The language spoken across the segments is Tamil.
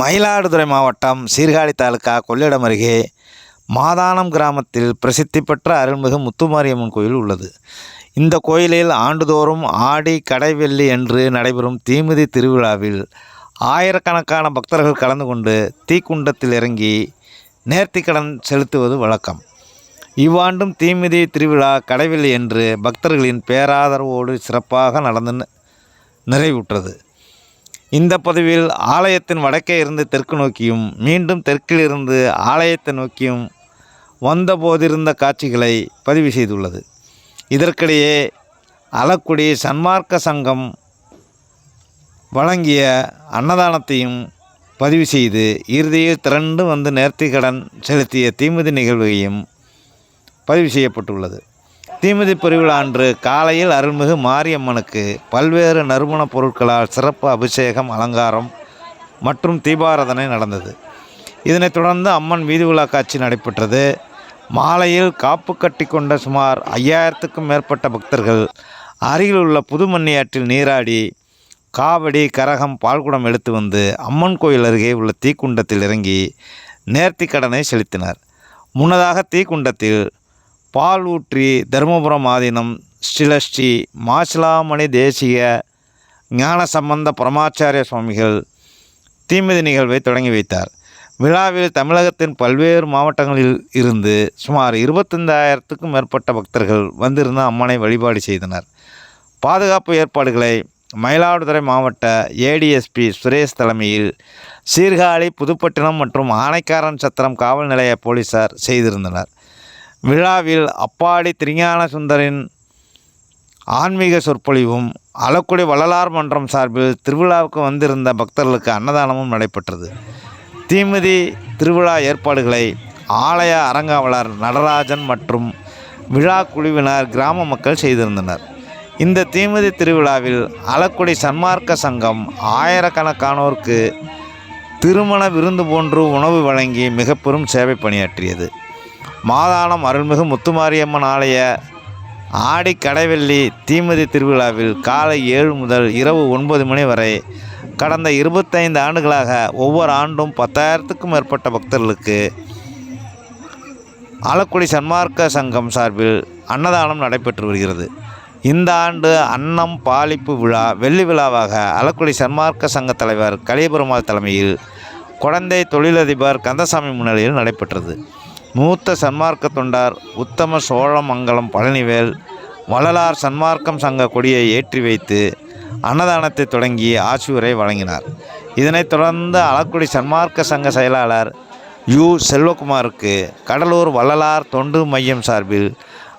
மயிலாடுதுறை மாவட்டம் சீர்காழி தாலுகா கொள்ளிடம் அருகே மாதானம் கிராமத்தில் பிரசித்தி பெற்ற அருள்மிகு முத்துமாரியம்மன் கோயில் உள்ளது. இந்த கோயிலில் ஆண்டுதோறும் ஆடி கடைவெள்ளி என்று நடைபெறும் தீமிதி திருவிழாவில் ஆயிரக்கணக்கான பக்தர்கள் கலந்து கொண்டு தீக்குண்டத்தில் இறங்கி நேர்த்திக்கடன் செலுத்துவது வழக்கம். இவ்வாண்டும் தீமிதி திருவிழா கடைவெள்ளி என்று பக்தர்களின் பேராதரவோடு சிறப்பாக நடந்து நிறைவுற்றது. இந்த பதிவில் ஆலயத்தின் வடக்கே இருந்து தெற்கு நோக்கியும் மீண்டும் தெற்கிலிருந்து ஆலயத்தை நோக்கியும் வந்தபோதிருந்த காட்சிகளை பதிவு செய்துள்ளது. இதற்கிடையே அலக்குடி சன்மார்க்க சங்கம் வழங்கிய அன்னதானத்தையும் பதிவு செய்து இறுதியில் திரண்டு வந்து நேர்த்திக்கடன் செலுத்திய தீமிதி நிகழ்வையும் பதிவு செய்யப்பட்டுள்ளது. தீமிதி பிரிவில் அன்று காலையில் அருள்மிகு மாரியம்மனுக்கு பல்வேறு நறுமணப் பொருட்களால் சிறப்பு அபிஷேகம் அலங்காரம் மற்றும் தீபாராதனை நடந்தது. இதனைத் தொடர்ந்து அம்மன் வீதி உலா காட்சி நடைபெற்றது. மாலையில் காப்பு கட்டி கொண்ட சுமார் ஐயாயிரத்துக்கும் மேற்பட்ட பக்தர்கள் அருகிலுள்ள புதுமண்ணியாற்றில் நீராடி காவடி கரகம் பால்குடம் எடுத்து வந்து அம்மன் கோயில் அருகே உள்ள தீக்குண்டத்தில் இறங்கி நேர்த்தி கடனை செலுத்தினர். முன்னதாக தீக்குண்டத்தில் பால் ஊற்றி தருமபுரம் ஆதீனம் ஸ்ரீலஸ்ரீ மாசிலாமணி தேசிய ஞான சம்பந்த பரமாச்சாரிய சுவாமிகள் தீமிதி நிகழ்வை தொடங்கி வைத்தார். விழாவில் தமிழகத்தின் பல்வேறு மாவட்டங்களில் இருந்து சுமார் இருபத்தைந்தாயிரத்துக்கும் மேற்பட்ட பக்தர்கள் வந்திருந்த அம்மனை வழிபாடு செய்தனர். பாதுகாப்பு ஏற்பாடுகளை மயிலாடுதுறை மாவட்ட ஏடிஎஸ்பி சுரேஷ் தலைமையில் சீர்காழி புதுப்பட்டினம் மற்றும் ஆனைக்காரன் சத்திரம் காவல் நிலைய போலீசார் செய்திருந்தனர். விழாவில் அப்பாடி திருஞான சுந்தரின் ஆன்மீக சொற்பொழிவும் அலக்குடி வள்ளலார் மன்றம் சார்பில் திருவிழாவுக்கு வந்திருந்த பக்தர்களுக்கு அன்னதானமும் நடைபெற்றது. தீமிதி திருவிழா ஏற்பாடுகளை ஆலய அறங்காவலர் நடராஜன் மற்றும் விழா குழுவினர் கிராம மக்கள் செய்திருந்தனர். இந்த தீமிதி திருவிழாவில் அலக்குடி சன்மார்க்க சங்கம் ஆயிரக்கணக்கானோருக்கு திருமண விருந்து போன்று உணவு வழங்கி மிக பெரும் சேவை பணியாற்றியது. மாதாளம் அருள்மிகு முத்துமாரியம்மன் ஆலய ஆடி கடைவெள்ளி தீமதி திருவிழாவில் காலை ஏழு முதல் இரவு ஒன்பது மணி வரை கடந்த இருபத்தைந்து ஆண்டுகளாக ஒவ்வொரு ஆண்டும் பத்தாயிரத்துக்கும் மேற்பட்ட பக்தர்களுக்கு ஆலக்குடி சன்மார்க்க சங்கம் சார்பில் அன்னதானம் நடைபெற்று வருகிறது. இந்த ஆண்டு அன்னம் பாலிப்பு விழா வெள்ளி விழாவாக ஆலக்குடி சன்மார்க்க சங்க தலைவர் கலியபெருமாள் தலைமையில் குழந்தை தொழிலதிபர் கந்தசாமி முன்னிலையில் நடைபெற்றது. மூத்த சன்மார்க்க தொண்டார் உத்தம சோழமங்கலம் பழனிவேல் வள்ளலார் சன்மார்க்கம் சங்க கொடியை ஏற்றி வைத்து அன்னதானத்தை தொடங்கி ஆசியுரை வழங்கினார். இதனைத் தொடர்ந்து அலக்குடி சன்மார்க்க சங்க செயலாளர் யு. செல்வகுமாருக்கு கடலூர் வள்ளலார் தொண்டு மையம் சார்பில்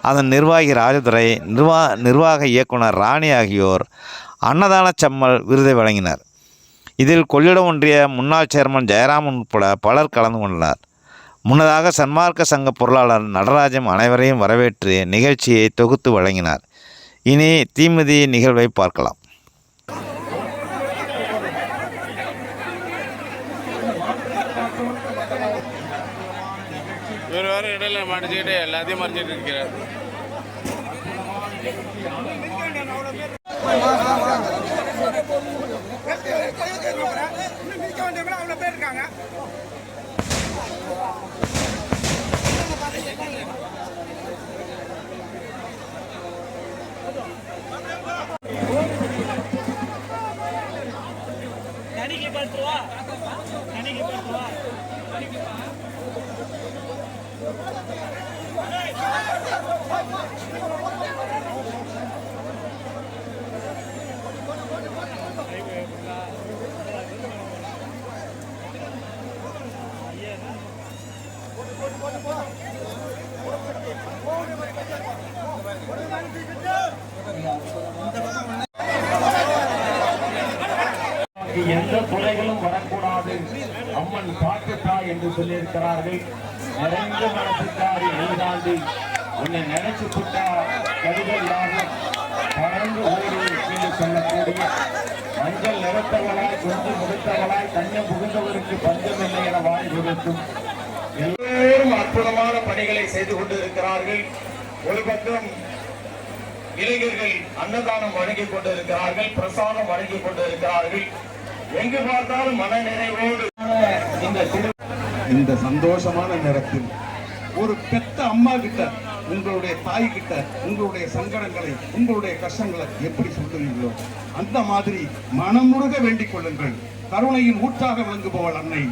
அதன் நிர்வாகி ராஜதுரை நிர்வா நிர்வாக இயக்குனர் ராணி ஆகியோர் அன்னதான செம்மல் விருதை வழங்கினர். இதில் கொள்ளிடம் ஒன்றிய முன்னாள் சேர்மன் ஜெயராமன் உட்பட பலர் கலந்து கொண்டனர். முன்னதாக சன்மார்க்க சங்க பொருளாளர் நடராஜன் அனைவரையும் வரவேற்று நிகழ்ச்சியை தொகுத்து வழங்கினார். இனி தீமிதி நிகழ்வை பார்க்கலாம். இவர் வேறு இடையில மடிச்சுக்கிட்டு எல்லாத்தையும் மறைச்சிட்டு இருக்கிறார். எந்த துளைகளும் வரக்கூடாது. அம்மன் பாட்டுத்தா என்று சொல்லியிருக்கிறார்கள். நிறைந்த மனசுக்காரி நீதாண்டி உன்னை நினைச்சு புட்டா கவிகள் யாரும் பறந்து ஓடி என்று சொல்லக்கூடிய மஞ்சள் நிறத்தவளாய் கொஞ்சம் முடித்தவளாய் தன்னம் புகுந்தவருக்கு பஞ்சமில்லை என வாய் கொடுக்கும். எல்லோரும் அற்புதமான பணிகளை செய்து கொண்டிருக்கிறார்கள். ஒரு பக்கம் இளைஞர்கள் அன்னதானம் வழங்கிக் கொண்டிருக்கிறார்கள் பிரசாதம் வழங்கிக் கொண்டிருக்கிறார்கள். எங்கு பார்த்தாலும் மன நிறைவோடு இந்த சந்தோஷமான நேரத்தில் ஒரு பெத்த அம்மா கிட்ட உங்களுடைய தாய் கிட்ட உங்களுடைய சங்கடங்களை உங்களுடைய கஷ்டங்களை எப்படி சொல்லுவீங்களோ அந்த மாதிரி மனமுருக வேண்டிக் கொள்ளுங்கள். கருணையின் ஊற்றாக விளங்குபவள் அன்னை.